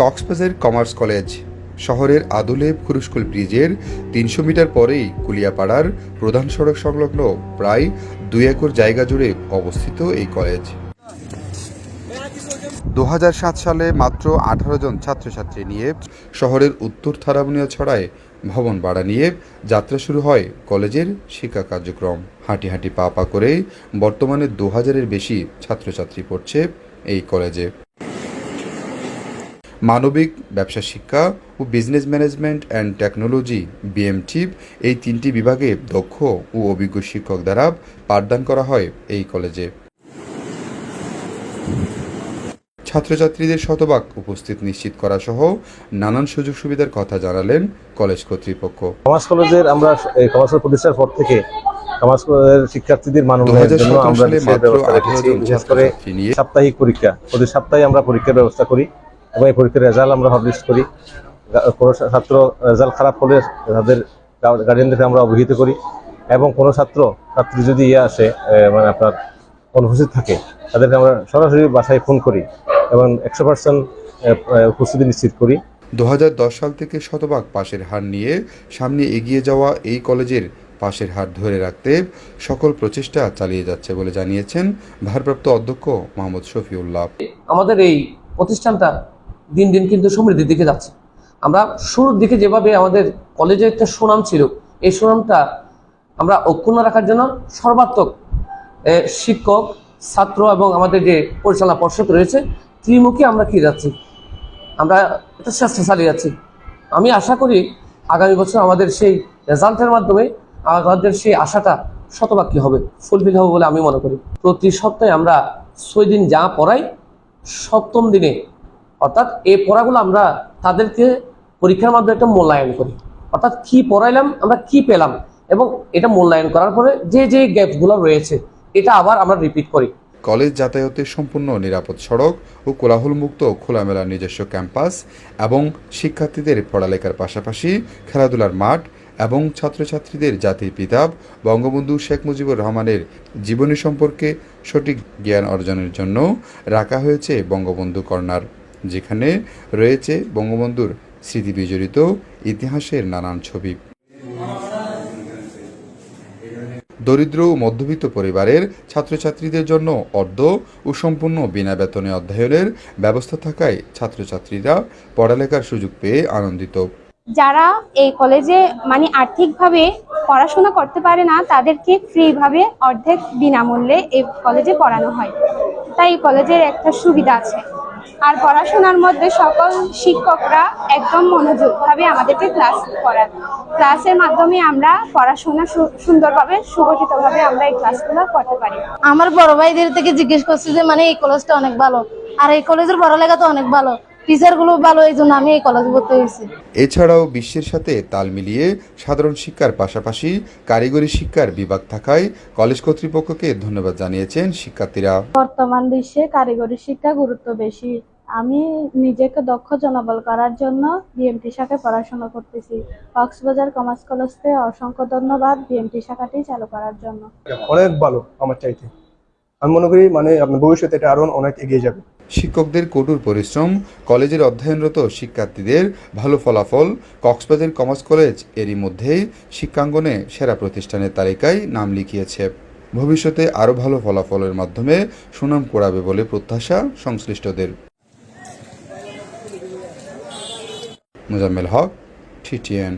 Cox's Bazar commerce college, শহরের আদলে খুরুশকুল ব্রিজের তিনশো মিটার পরেই কুলিয়াপাড়ার প্রধান সড়ক সংলগ্ন প্রায় দুই একর জায়গা জুড়ে অবস্থিত এই কলেজ। দু হাজার সাত সালে মাত্র আঠারো জন ছাত্রছাত্রী নিয়ে শহরের উত্তর থারাবুনিয়া ছড়ায় ভবন ভাড়া নিয়ে যাত্রা শুরু হয় কলেজের শিক্ষা কার্যক্রম। হাঁটি হাঁটি পা পা করে বর্তমানে দু হাজারের বেশি ছাত্রছাত্রী পড়ছে এই কলেজে। মানবিক ব্যবসা শিক্ষা ও business management and technology BMT এই তিনটি বিভাগে দক্ষ ও অভিজ্ঞ শিক্ষক দ্বারা পাঠদান করা হয় এই কলেজে। ছাত্রছাত্রীদের শতভাগ উপস্থিত নিশ্চিত করা সহ নানান সুযোগ সুবিধার কথা জানালেন কলেজ কর্তৃপক্ষ। কমার্স কলেজের আমরা এই কমার্স প্রতিষ্ঠার পর থেকে কমার্স কলেজের শিক্ষার্থীদের মান উন্নয়নের জন্য আমরা বিশেষ ব্যবস্থা 18 রেখেছি বিশেষ করে সাপ্তাহিক পরীক্ষা। প্রতি সপ্তাহে আমরা পরীক্ষার ব্যবস্থা করি। এবং এই পরীক্ষার রেজাল্ট আমরা পাবলিশ করি। কোনো ছাত্র রেজাল্ট খারাপ হলে তাদের গার্ডিয়ানদেরকে আমরা অবহিত করি এবং কোনো ছাত্র ছাত্রী যদি ইয়ে আসে মানে আপনার অনুপস্থিত থাকে তাদেরকে আমরা সরাসরি বাসায় ফোন করি এবং একশো পার্সেন্ট উপস্থিতি নিশ্চিত করি। দু হাজার দশ সাল থেকে শতভাগ পাশের হার নিয়ে সামনে এগিয়ে যাওয়া এই কলেজের পাশের হার ধরে রাখতে সকল প্রচেষ্টা চালিয়ে যাচ্ছে বলে জানিয়েছেন ভারপ্রাপ্ত অধ্যক্ষ মোহাম্মদ শফিউল্লাহ। আমাদের এই প্রতিষ্ঠানটা দিন দিন কিন্তু সমৃদ্ধির দিকে যাচ্ছে। আমরা শুরুর দিকে যেভাবে আমাদের কলেজে একটা সুনাম ছিল, এই সুনামটা আমরা অক্ষুণ্ণ রাখার জন্য সর্বাত্মক শিক্ষক, ছাত্র এবং আমাদের যে পরিচালনা পর্ষদ রয়েছে, ত্রিমুখী আমরা কি যাচ্ছি? আমরা এটা চেষ্টা চালিয়ে যাচ্ছি আমি আশা করি আগামী বছর আমাদের সেই রেজাল্টের মাধ্যমে আমাদের সেই আশাটা শতভাগ কি হবে ফুলফিল হবে বলে আমি মনে করি। প্রতি সপ্তাহে আমরা ছয় দিন যা পড়াই, সপ্তম দিনে অর্থাৎ এই পড়াগুলো আমরা তাদেরকে পরীক্ষার মাধ্যমে একটা মূল্যায়ন করি। অর্থাৎ কি পড়াইলাম, আমরা কি পেলাম এবং এটা মূল্যায়ন করার পরে যে যে গ্যাপগুলো রয়েছে, এটা আবার আমরা রিপিট করি। কলেজ যাতায়াতের সম্পূর্ণ নিরাপদ সড়ক ও কোলাহলমুক্ত খোলামেলা নিজস্ব ক্যাম্পাস এবং শিক্ষার্থীদের পড়ালেখার পাশাপাশি খেলাধুলার মাঠ এবং ছাত্রছাত্রীদের জাতির পিতাব বঙ্গবন্ধু শেখ মুজিবুর রহমানের জীবনী সম্পর্কে সঠিক জ্ঞান অর্জনের জন্য রাখা হয়েছে বঙ্গবন্ধু কর্নার। যেখানে রয়েছে বঙ্গবন্ধুর স্মৃতি বিজড়িত ইতিহাসের নানান ছবি। দরিদ্র ও মধ্যবিত্ত পরিবারের ছাত্রছাত্রীদের জন্য অর্ধ ও সম্পূর্ণ বিনা বেতনে অধ্যয়নের ব্যবস্থা থাকায় ছাত্রছাত্রীরা পড়ালেখার সুযোগ পেয়ে আনন্দিত। যারা এই কলেজে মানে আর্থিকভাবে পড়াশোনা করতে পারে না, তাদেরকে ফ্রিভাবে অর্ধেক বিনামূল্যে এই কলেজে পড়ানো হয়। তাই এই কলেজের একটা সুবিধা আছে। আর পড়াশোনার মধ্যে সকল শিক্ষকরা একদম মনোযোগভাবে আমাদেরকে ক্লাস করান। ক্লাসের মাধ্যমে আমরা পড়াশোনা সুন্দরভাবে, সুগঠিতভাবে আমরা এই ক্লাসগুলো করতে পারি। আমার বড় ভাইদের থেকে জিজ্ঞেস করছি যে মানে এই কলেজটা অনেক ভালো? আর এই কলেজের পড়ালেখা তো অনেক ভালো। টিচারগুলো ভালো এই জন্য আমি এই কলেজে ভর্তি হয়েছি। এছাড়াও বিশ্বের সাথে তাল মিলিয়ে সাধারণ শিক্ষার পাশাপাশি কারিগরি শিক্ষার বিভাগ থাকায় কলেজ কর্তৃপক্ষকে ধন্যবাদ জানিয়েছেন শিক্ষার্থীরা। বর্তমান বিশ্বে কারিগরি শিক্ষা গুরুত্ব বেশি। আমি নিজেকে দক্ষ জনবল করার জন্য বিএমটি শাখায় পড়াশোনা করতেছি। কক্সবাজার কমার্স কলেজকে অসংখ্য ধন্যবাদ বিএমটি শাখাটি চালু করার জন্য। অনেক ভালো আমার চাইতে। আমি মনে করি মানে আপনার ভবিষ্যতে এটা আরও অনেক এগিয়ে যাবে। শিক্ষকদের কঠোর পরিশ্রম, কলেজের অধ্যয়নরত শিক্ষার্থীদের ভালো ফলাফল, কক্সবাজার কমার্স কলেজ এরই মধ্যেই শিক্ষাঙ্গনে সেরা প্রতিষ্ঠানের তালিকায় নাম লিখিয়েছে। ভবিষ্যতে আরও ভালো ফলাফলের মাধ্যমে সুনাম কুড়াবে বলে প্রত্যাশা সংশ্লিষ্টদের। মোজাম্মেল হক, টিটিএন।